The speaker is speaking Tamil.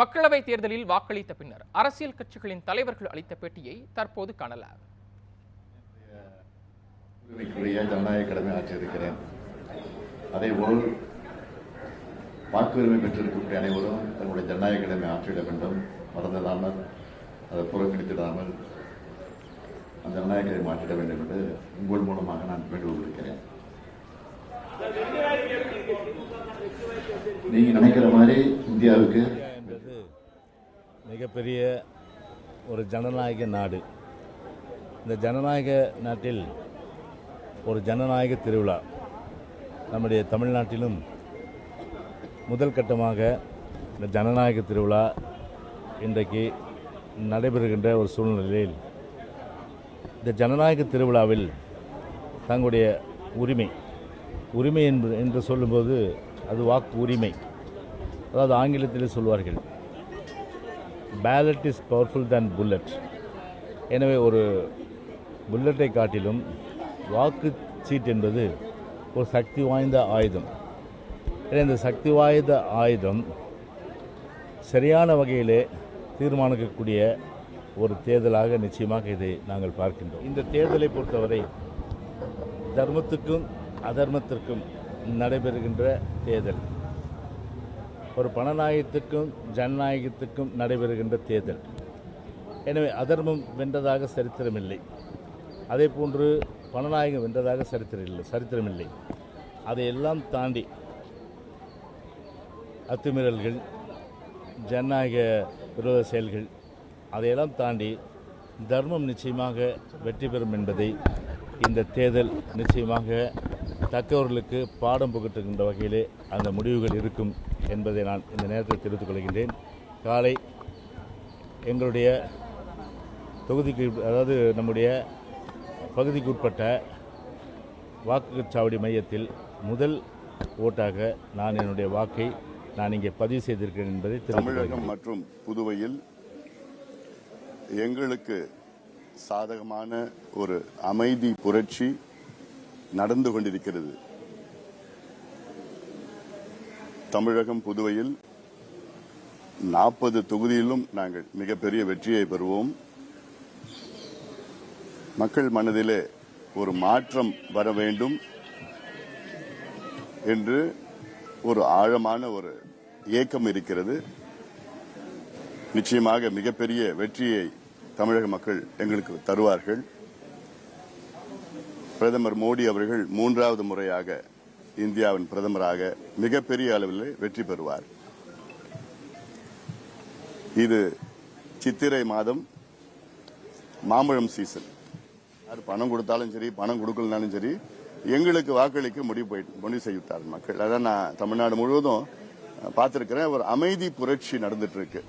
மக்களவைத் தேர்தலில் வாக்களித்த பின்னர் அரசியல் கட்சிகளின் தலைவர்கள் அளித்த பேட்டியை தற்போது காணலாம். உரிமைக்குரிய ஜனநாயக கடமை ஆற்றியிருக்கிறேன். அதேபோல் வாக்குரிமை பெற்றிருக்கக்கூடிய அனைவரும் தங்களுடைய ஜனநாயக கடமை ஆற்றிட வேண்டும். மறந்துடாமல் அதை புறக்கணித்திடாமல் அந்த ஜனநாயக கடமை மாற்றிட வேண்டும் என்று உங்கள் மூலமாக நான் வேண்டுகோள் இருக்கிறேன் நீங்க நினைக்கிற மாதிரி இந்தியாவுக்கு மிகப்பெரிய ஒரு ஜனநாயக நாடு. இந்த ஜனநாயக நாட்டில் ஒரு ஜனநாயக திருவிழா நம்முடைய தமிழ்நாட்டிலும் முதல் கட்டமாக இந்த ஜனநாயக திருவிழா இன்றைக்கு நடைபெறுகின்ற ஒரு சூழ்நிலையில் இந்த ஜனநாயக திருவிழாவில் தங்களுடைய உரிமை உரிமை என்று என்று சொல்லும்போது அது வாக்கு உரிமை அதாவது ஆங்கிலத்தில் சொல்வார்கள் ballot is powerful than bullet எனவே ஒரு புல்லட்டை காட்டிலும் வாக்கு சீட் என்பது ஒரு சக்தி வாய்ந்த ஆயுதம். எனவே இந்த சக்தி வாய்ந்த ஆயுதம் சரியான வகையிலே தீர்மானிக்கக்கூடிய ஒரு தேர்தலாக நிச்சயமாக இதை நாங்கள் பார்க்கின்றோம். இந்த தேர்தலை பொறுத்தவரை தர்மத்துக்கும் அதர்மத்திற்கும் நடைபெறுகின்ற தேர்தல். ஒரு பணநாயகத்துக்கும் ஜனநாயகத்துக்கும் நடைபெறுகின்ற தேர்தல். எனவே அதர்மம் வென்றதாக சரித்திரமில்லை. அதே போன்று பணநாயகம் வென்றதாக சரித்திரம் இல்லை சரித்திரமில்லை. அதையெல்லாம் தாண்டி அத்துமீறல்கள் ஜனநாயக விரோத செயல்கள் அதையெல்லாம் தாண்டி தர்மம் நிச்சயமாக வெற்றி பெறும் என்பதை இந்த தேர்தல் நிச்சயமாக தக்கவர்களுக்கு பாடம் புகட்டுகின்ற வகையிலே அந்த முடிவுகள் இருக்கும். என்பதை நான் இந்த நேரத்தில் தெரிவித்துக் கொள்கின்றேன். காலை எங்களுடைய தொகுதிக்கு அதாவது நம்முடைய பகுதிக்கு உட்பட்ட வாக்குச்சாவடி மையத்தில் முதல் ஓட்டாக நான் என்னுடைய வாக்கை நான் இங்கே பதிவு செய்திருக்கிறேன் என்பதை தமிழகம் மற்றும் புதுவையில் எங்களுக்கு சாதகமான ஒரு அமைதி புரட்சி நடந்து கொண்டிருக்கிறது. தமிழகம் புதுவையில் நாற்பது தொகுதியிலும் நாங்கள் மிகப்பெரிய வெற்றியை பெறுவோம். மக்கள் மனதிலே ஒரு மாற்றம் வர வேண்டும் என்று ஒரு ஆழமான ஒரு ஏக்கம் இருக்கிறது. நிச்சயமாக மிகப்பெரிய வெற்றியை தமிழக மக்கள் எங்களுக்கு தருவார்கள். பிரதமர் மோடி அவர்கள் மூன்றாவது முறையாக இந்தியாவின் பிரதமராக மிகப்பெரிய அளவில் வெற்றி பெறுவார். இது சித்திரை மாதம் மாம்பழம் சீசன் யார் பணம் கொடுத்தாலும் சரி பணம் கொடுக்கலனாலும் சரி எங்களுக்கு வாக்களிக்க முடிவு போயிட்டு முடிவு செய்வித்தார் மக்கள். அதான் நான் தமிழ்நாடு முழுவதும் பார்த்திருக்கிறேன். ஒரு அமைதி புரட்சி நடந்துட்டு இருக்கு.